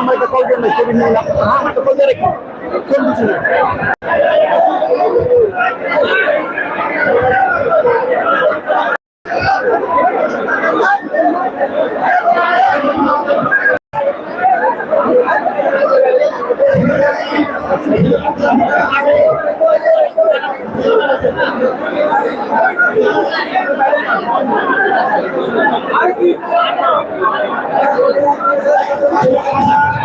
Number একটা call দেন ছবি নিয়ে হ্যাঁ আমার কল দিয়ে রেখে। না বুঝি না।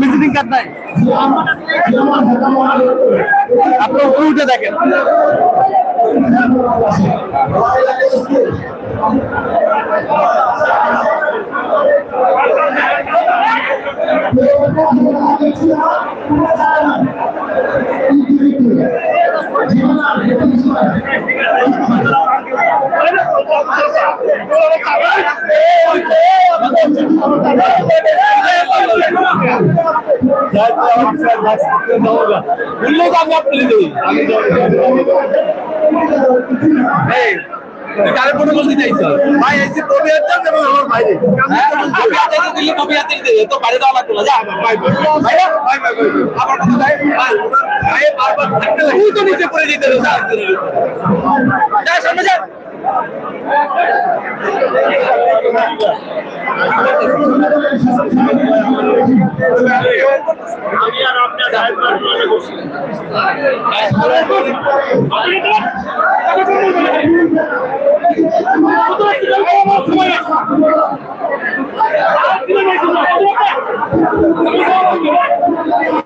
ভিজিটিং কার্ড নাই আপনি উঠে দেখেন। বললেও আমি আপনি দিই কারে ফোন বলতে চাইছো ভাই এই যে কবি হাজার এবং আমার ভাই কবি হাজার দিলে কবি দে তো বাড়ি দাও লাগতো যা ভাই ভাই ভাই ভাই আমার কথা ভাই ভাই ভাই বারবার থাকতে তো নিচে পড়ে যেতে রে যা সামনে যা এইদিকে এইদিকে ঠিক আছে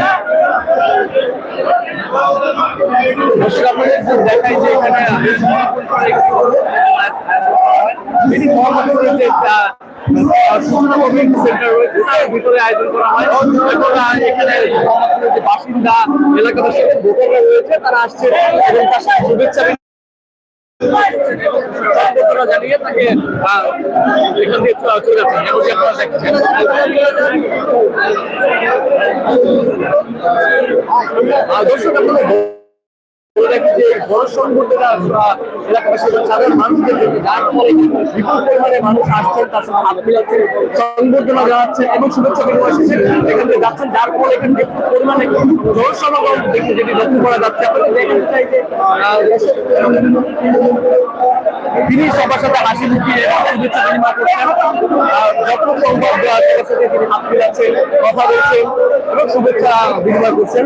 দেখাই যে এখানে ভিতরে আয়োজন করা হয়। এখানে বাসিন্দা এলাকাবাসী ভোটাররা রয়েছে, তারা আসছে এবং তার শুভেচ্ছা সংবর্ধনা জানিয়ে তাকে আহ, এখান থেকে চলে যাচ্ছেন যেমন যে আপনারা দেখছেন আহ, দর্শক আপনাদের মানুষ তার সাথে যাচ্ছেন, যার পরিমাণে লক্ষ্য করা যাচ্ছে। তিনি সবার সাথে হাসি মুখে শুভেচ্ছা বিনিময় করছেন যত তিনি কথা বলছেন এবং শুভেচ্ছা বিনিময় করছেন।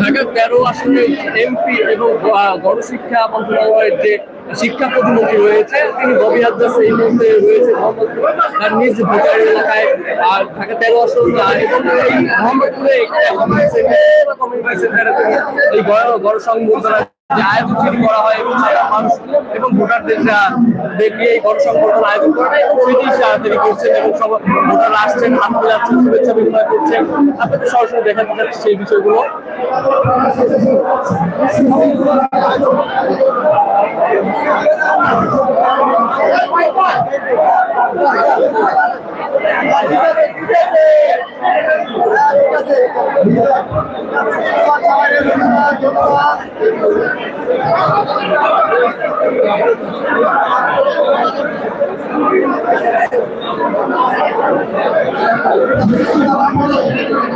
ঢাকা তেরো আসনে এমপি এবং গণশিক্ষা মন্ত্রণালয়ের যে শিক্ষা প্রতিমন্ত্রী রয়েছে, তিনি ববি হাদ্দাস এই মুহূর্তে রয়েছে তার নিজ ভোটার এলাকায়, আর ঢাকা তেরো আসন এবং এই মোহাম্মদপুরে কমিউনিটি সেন্টারে, এই গণ গণসংবর্ধনা যে আয়োজন সেটি করা হয় মানুষ এবং ভোটারদের দেখে এই গণসংবর্ধনা আয়োজন করা এবং সেটি তিনি করছেন এবং সব আসছেন, হাত মিলাচ্ছেন, শুভেচ্ছা বিনিময় করছেন। আপনাদের সরাসরি যাচ্ছে সেই বিষয়গুলো।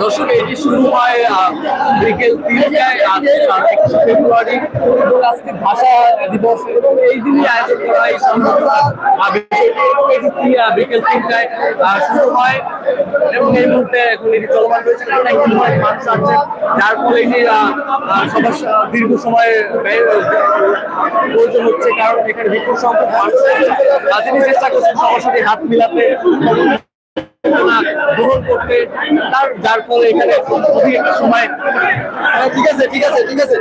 দর্শক এটি শুরু হয় বিকেল তিনটায় আজ ফেব্রুয়ারি আজকে ভাষা দিবস এবং এই দিনই আয়োজন করা এই সম্মেলনটা। বিকেল তিনটায় শুরু হয় এবং এই মুহূর্তে এখন এটি চলমান রয়েছে। সময় মানুষ আসছেন যার ফলে এটি সবার দীর্ঘ সময় ব্যয় প্রয়োজন হচ্ছে, কারণ এখানে বিপুল সংখ্যক মানুষ তিনি চেষ্টা করছেন সবার সাথে হাত মিলাতে। ঘটনা যার ফলে এখানে অধিক একটা সময় ঠিক আছে ঠিক আছে ঠিক আছে।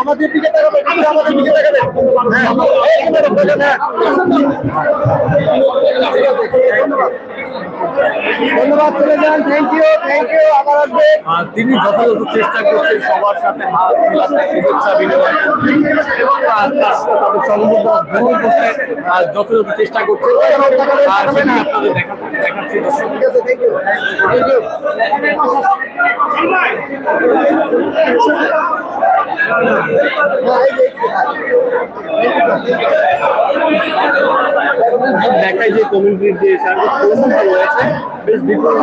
আমাদের দিকে তাকাবে আমাদের দিকে ধন্যবাদ। চলে যান। থ্যাংক ইউ থ্যাংক ইউ আবার আসবে। আর তিনি যথাযথ চেষ্টা করছেন সবার সাথে হাত মিলাতে। শুভেচ্ছা বিনিময় তাদের সম্বোধন গ্রহণ করতে যথাযথ চেষ্টা করছেন। আর সেটি আপনাদের দেখাচ্ছি। ঠিক আছে থ্যাংক ইউ থ্যাংক ইউ দেখায় যে কমিউনিটির যে পরিস্থিতি রয়েছে বেশ বিপুল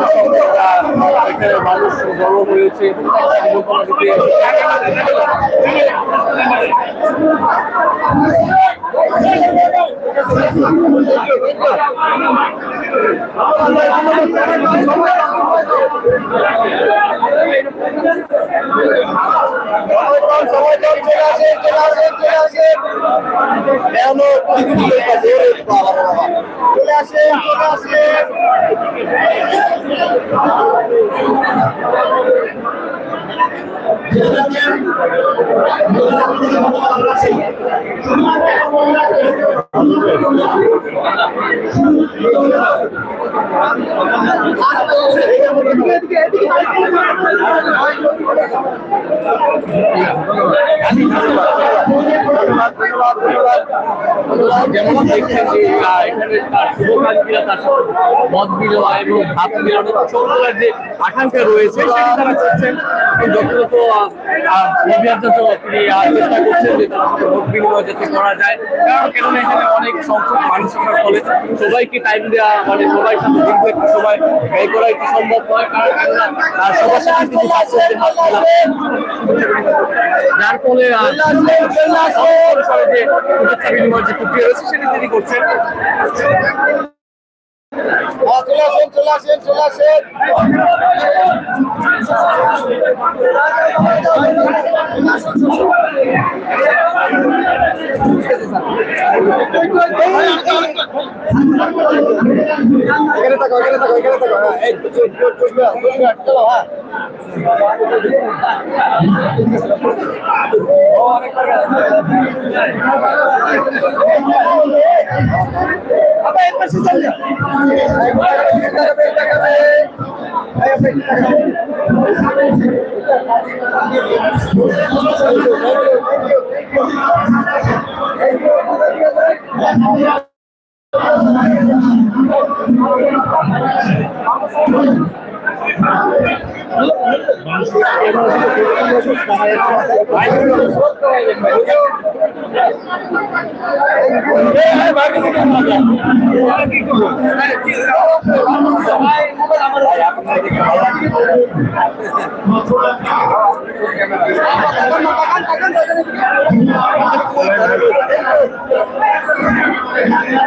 এখানে মানুষ জড়ো হয়েছে। এবং তারা চলে আসেন চলে আসেন। যেমন এখানে তার শুভকাঙ্ক্ষীরা তার সাথে মত বিনিময় এবং হাত মিলানো সকলের যে আকাঙ্ক্ষা রয়েছে তারা করছেন যথাযথ আহ, অভিযান যাতে তিনি চেষ্টা করছেন যে বিনিময় যাতে করা যায় কারণ কেননা এখানে অনেক সংখ্যক মানুষ থাকার ফলে সবাইকে টাইম দেওয়া মানে সবাই সাথে দীর্ঘ একটু সময় ব্যয় করা একটু সম্ভব নয় কারণ কেননা সবার সাথে তিনি চাচ্ছেন হাত মেলাতে। যার ফলে যে বিনিময় যে প্রক্রিয়া রয়েছে সেটি তিনি করছেন চলে আসেন চলে আসেন চলে আসেন এখানে থাকো এখানে থাকো এখানে থাকো হ্যাঁ এই তো চল চল চল চল চলো হ্যাঁ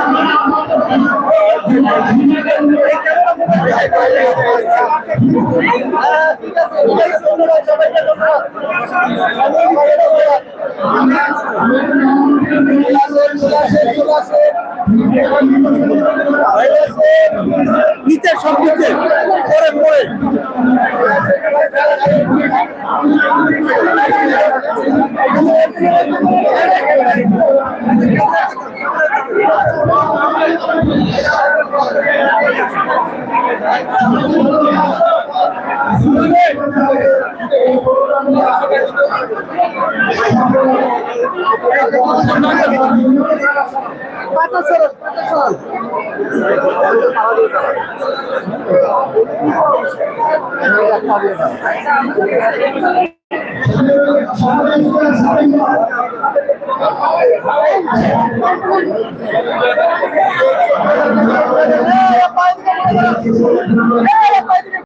নিচে সব নিচে পরে পরে। পাতা সরস পাতা সরস